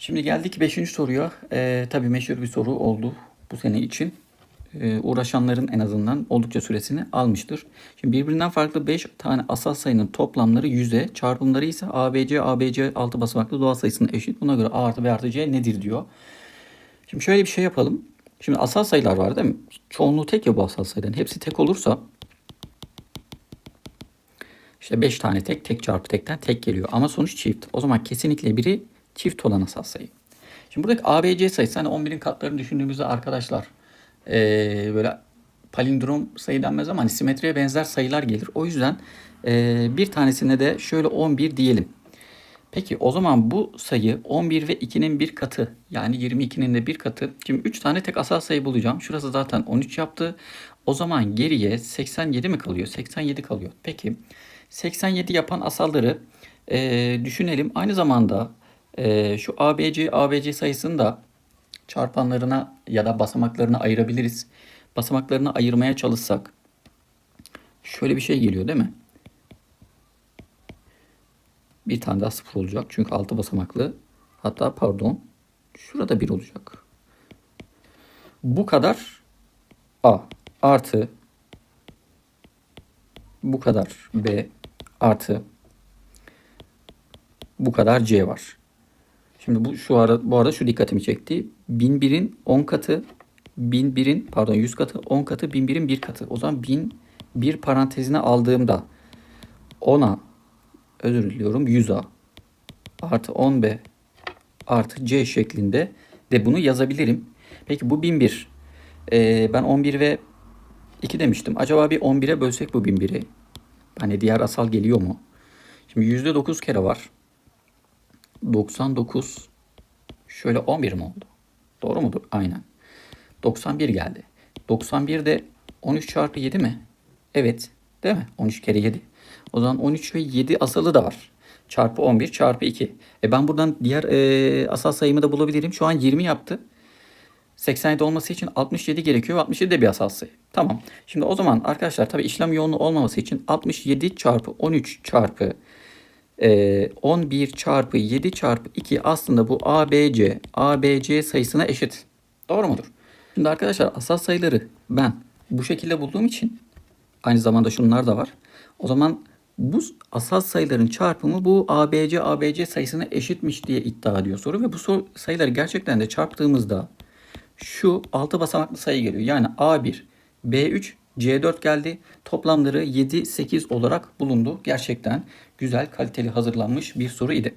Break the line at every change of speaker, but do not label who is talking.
Şimdi geldik 5. soruya. Ee, tabii meşhur bir soru oldu bu sene için. Ee, uğraşanların en azından oldukça süresini almıştır. Şimdi birbirinden farklı 5 tane asal sayının toplamları 100'e, çarpımları ise ABC, ABC 6 basamaklı doğal sayısına eşit. Buna göre A artı B artı C nedir diyor. Şimdi şöyle bir şey yapalım. Şimdi asal sayılar var değil mi? Çoğunluğu tek ya bu asal sayıların. Hepsi tek olursa işte 5 tane tek, tek çarpı tekten tek geliyor. Ama sonuç çift. O zaman kesinlikle biri çift olan asal sayı. Şimdi buradaki ABC sayısı hani 11'in katlarını düşündüğümüzde arkadaşlar ee, böyle palindrom sayı denmez ama hani simetriye benzer sayılar gelir. O yüzden ee, bir tanesine de şöyle 11 diyelim. Peki o zaman bu sayı 11 ve 2'nin bir katı yani 22'nin de bir katı. Şimdi 3 tane tek asal sayı bulacağım. Şurası zaten 13 yaptı. O zaman geriye 87 mi kalıyor? 87 kalıyor. Peki 87 yapan asalları e, düşünelim. Aynı zamanda e, şu ABC ABC sayısını da çarpanlarına ya da basamaklarına ayırabiliriz. Basamaklarına ayırmaya çalışsak şöyle bir şey geliyor değil mi? Bir tane daha sıfır olacak. Çünkü altı basamaklı. Hatta pardon. Şurada bir olacak. Bu kadar A artı bu kadar B artı bu kadar C var. Şimdi bu şu ara bu arada şu dikkatimi çekti. 1001'in 10 katı 1001'in pardon 100 katı 10 katı 1001'in 1 katı. O zaman 1001 parantezine aldığımda 10'a özür diliyorum 100A artı 10B artı C şeklinde de bunu yazabilirim. Peki bu 1001. Ee, ben 11 ve 2 demiştim. Acaba bir 11'e bölsek bu 1001'i. Hani diğer asal geliyor mu? Şimdi %9 kere var. 99 şöyle 11 mi oldu? Doğru mudur? Aynen. 91 geldi. 91 de 13 çarpı 7 mi? Evet. Değil mi? 13 kere 7. O zaman 13 ve 7 asalı da var. Çarpı 11 çarpı 2. E ben buradan diğer e, asal sayımı da bulabilirim. Şu an 20 yaptı. 87 olması için 67 gerekiyor. 67 de bir asal sayı. Tamam. Şimdi o zaman arkadaşlar tabii işlem yoğunluğu olmaması için 67 çarpı 13 çarpı e, 11 çarpı 7 çarpı 2 aslında bu ABC, ABC sayısına eşit. Doğru mudur? Şimdi arkadaşlar asal sayıları ben bu şekilde bulduğum için aynı zamanda şunlar da var. O zaman bu asal sayıların çarpımı bu ABC ABC sayısına eşitmiş diye iddia ediyor soru ve bu soru sayıları gerçekten de çarptığımızda şu 6 basamaklı sayı geliyor. Yani A1, B3, C4 geldi. Toplamları 7, 8 olarak bulundu. Gerçekten güzel, kaliteli hazırlanmış bir soru idi.